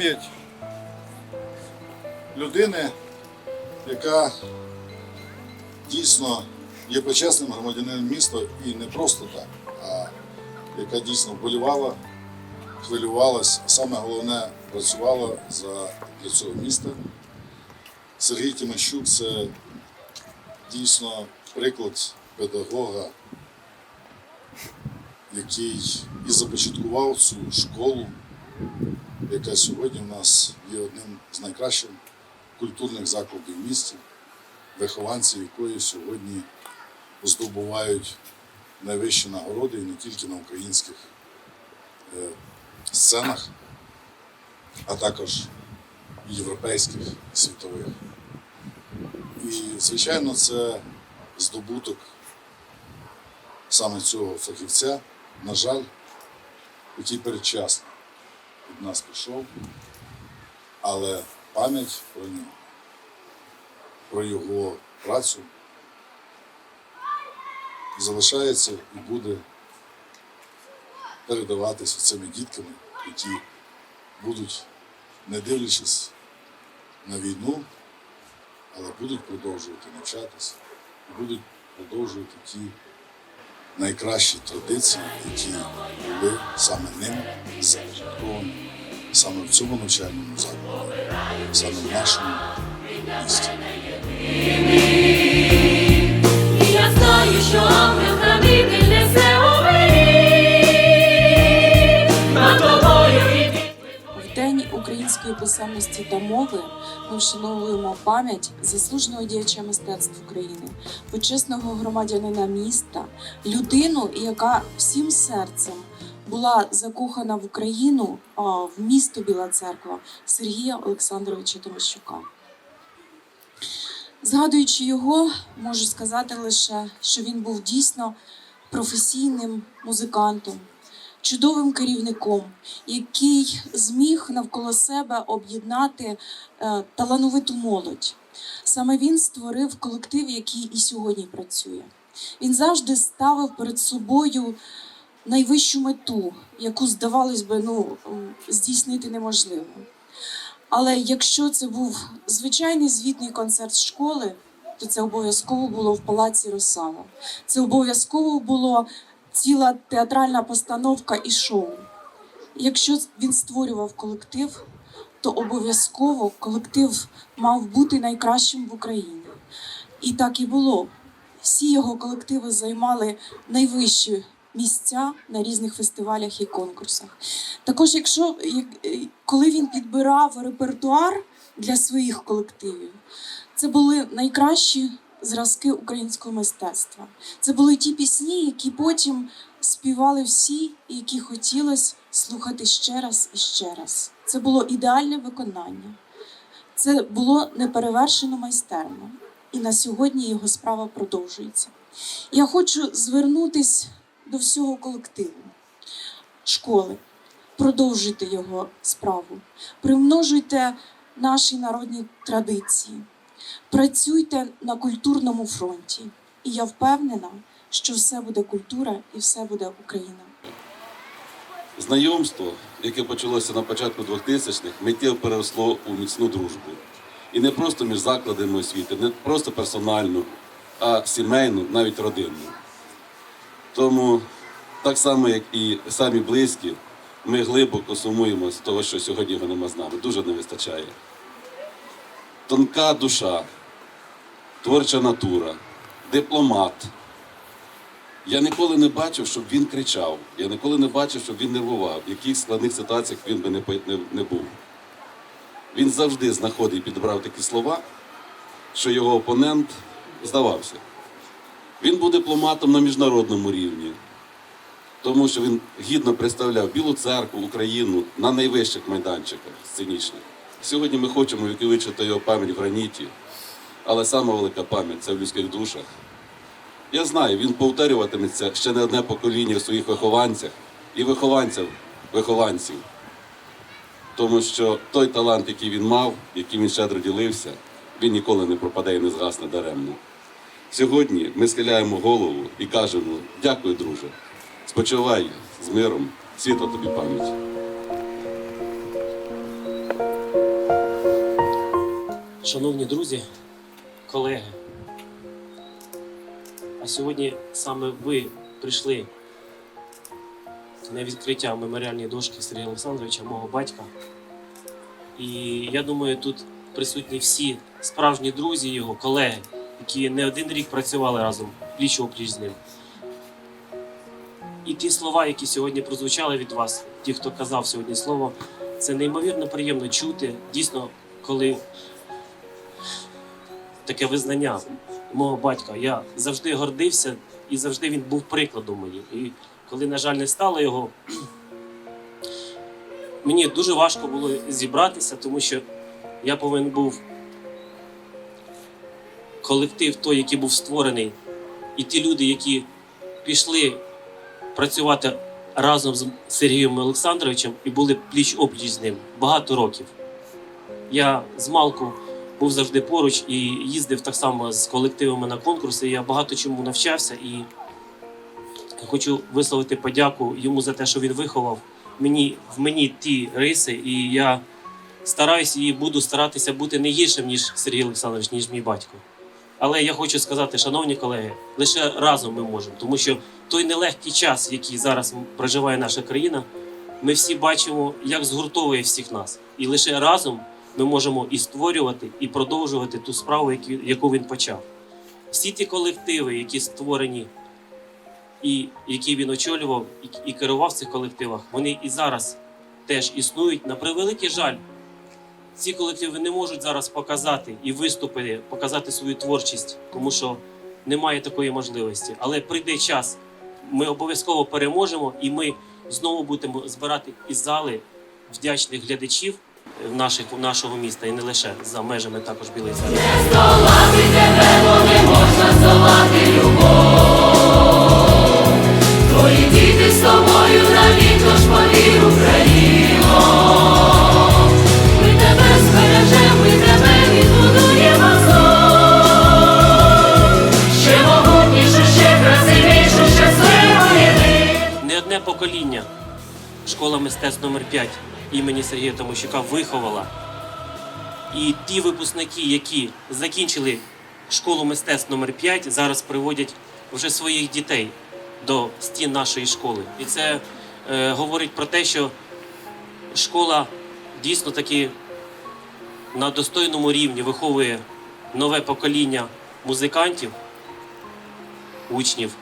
пам'ять людини, яка дійсно є почесним громадянином міста і не просто так, а яка дійсно вболівала, хвилювалась, а саме головне працювала за, для цього міста. Сергій Тимощук це дійсно приклад педагога, який і започаткував цю школу, яка сьогодні в нас є одним з найкращих культурних закладів в місті, вихованці якої сьогодні здобувають найвищі нагороди і не тільки на українських е, сценах, а також європейських світових. І, звичайно, це здобуток саме цього фахівця, на жаль, який передчасно від нас пішов, але пам'ять про нього, про його працю залишається і буде передаватися цими дітками, які будуть, не дивлячись на війну, але будуть продовжувати навчатися будуть продовжувати ті найкращі традиції, які були саме ним започатковані, саме в цьому навчальному закладі, саме в нашому місті. Я знаю, що ангел-хранитель несе оберіг над тобою і В День української писемності та мови ми вшановуємо пам'ять заслуженого діяча мистецтв України, почесного громадянина міста, людину, яка всім серцем була закохана в Україну, в місто Біла Церква Сергія Олександровича Тимощука. Згадуючи його, можу сказати лише, що він був дійсно професійним музикантом, чудовим керівником, який зміг навколо себе об'єднати е, талановиту молодь. Саме він створив колектив, який і сьогодні працює. Він завжди ставив перед собою найвищу мету, яку, здавалось би, ну, здійснити неможливо. Але якщо це був звичайний звітний концерт школи, то це обов'язково було в палаці Росава. Це обов'язково було ціла театральна постановка і шоу. Якщо він створював колектив, то обов'язково колектив мав бути найкращим в Україні. І так і було. Всі його колективи займали найвищі місця на різних фестивалях і конкурсах. Також, якщо е, коли він підбирав репертуар для своїх колективів, це були найкращі зразки українського мистецтва. Це були ті пісні, які потім співали всі, і які хотілося слухати ще раз і ще раз. Це було ідеальне виконання. Це було неперевершено майстерно. І на сьогодні його справа продовжується. Я хочу звернутися до всього колективу школи. Продовжуйте його справу, примножуйте наші народні традиції, працюйте на культурному фронті. І я впевнена, що все буде культура і все буде Україна. Знайомство, яке почалося на початку 2000-х, миттєво переросло у міцну дружбу. І не просто між закладами освіти, не просто персональну, а сімейну, навіть родинну. Тому, так само, як і самі близькі, ми глибоко сумуємо з того, що сьогодні його нема з нами. Дуже не вистачає. Тонка душа, творча натура, дипломат. Я ніколи не бачив, щоб він кричав. Я ніколи не бачив, щоб він нервував, в яких складних ситуаціях він би не, не, не був. Він завжди знаходив і підбирав такі слова, що його опонент здавався. Він був дипломатом на міжнародному рівні, тому що він гідно представляв Білу церкву, Україну на найвищих майданчиках сценічних. Сьогодні ми хочемо віковичити його пам'ять в граніті, але сама велика пам'ять це в людських душах. Я знаю, він повторюватиметься ще не одне покоління в своїх вихованцях і вихованців вихованців. Тому що той талант, який він мав, яким він щедро ділився, він ніколи не пропаде і не згасне даремно. Сьогодні ми схиляємо голову і кажемо: дякую, друже. Спочивай з миром, світла тобі пам'ять. Шановні друзі, колеги, а сьогодні саме ви прийшли на відкриття меморіальної дошки Сергія Олександровича, мого батька. І я думаю, тут присутні всі справжні друзі його, колеги, які не один рік працювали разом пліч опліч з ним. І ті слова, які сьогодні прозвучали від вас, ті, хто казав сьогодні слово, це неймовірно приємно чути. Дійсно, коли таке визнання мого батька. Я завжди гордився і завжди він був прикладом мені. І коли, на жаль, не стало його, мені дуже важко було зібратися, тому що я повинен був колектив той, який був створений, і ті люди, які пішли працювати разом з Сергієм Олександровичем і були пліч опліч з ним багато років. Я з Малку був завжди поруч і їздив так само з колективами на конкурси. Я багато чому навчався і хочу висловити подяку йому за те, що він виховав мені в мені ті риси, і я стараюся і буду старатися бути не гіршим, ніж Сергій Олександрович, ніж мій батько. Але я хочу сказати, шановні колеги, лише разом ми можемо, тому що той нелегкий час, який зараз проживає наша країна, ми всі бачимо, як згуртовує всіх нас, і лише разом ми можемо і створювати, і продовжувати ту справу, яку, він почав. Всі ті колективи, які створені, і які він очолював і, керував в цих колективах, вони і зараз теж існують. На превеликий жаль, ці колективи не можуть зараз показати і виступити, показати свою творчість, тому що немає такої можливості. Але прийде час, ми обов'язково переможемо, і ми знову будемо збирати із зали вдячних глядачів наших, нашого міста і не лише за межами також Білої церкви. Здолати тебе, не можна здолати любов. Твої діти з тобою навік, мистецтв номер 5 імені Сергія Томощука виховала. І ті випускники, які закінчили школу мистецтв номер 5 зараз приводять вже своїх дітей до стін нашої школи. І це е, говорить про те, що школа дійсно таки на достойному рівні виховує нове покоління музикантів, учнів,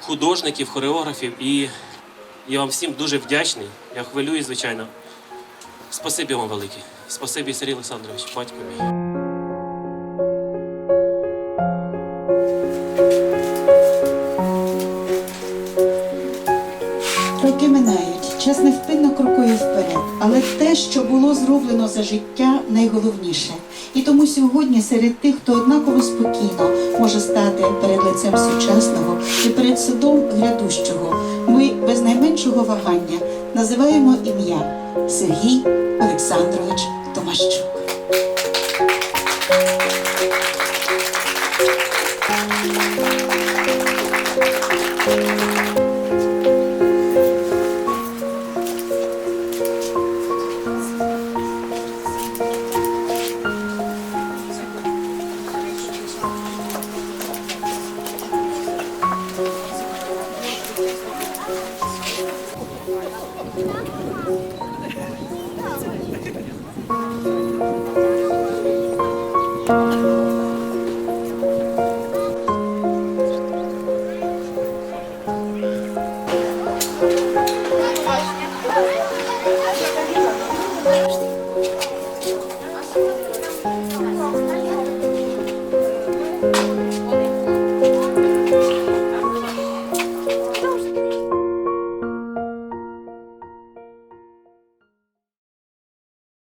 художників, хореографів. І я вам всім дуже вдячний. Я хвилююсь, звичайно. Спасибі вам велике. Спасибі, Сергій Олександрович, батько мій. Роки минають, час невпинно крокує вперед, але те, що було зроблено за життя, найголовніше. І тому сьогодні серед тих, хто однаково спокійно може стати перед лицем сучасного і перед судом грядущого, ми без найменшого вагання називаємо ім'я Сергій Олександрович Томащук.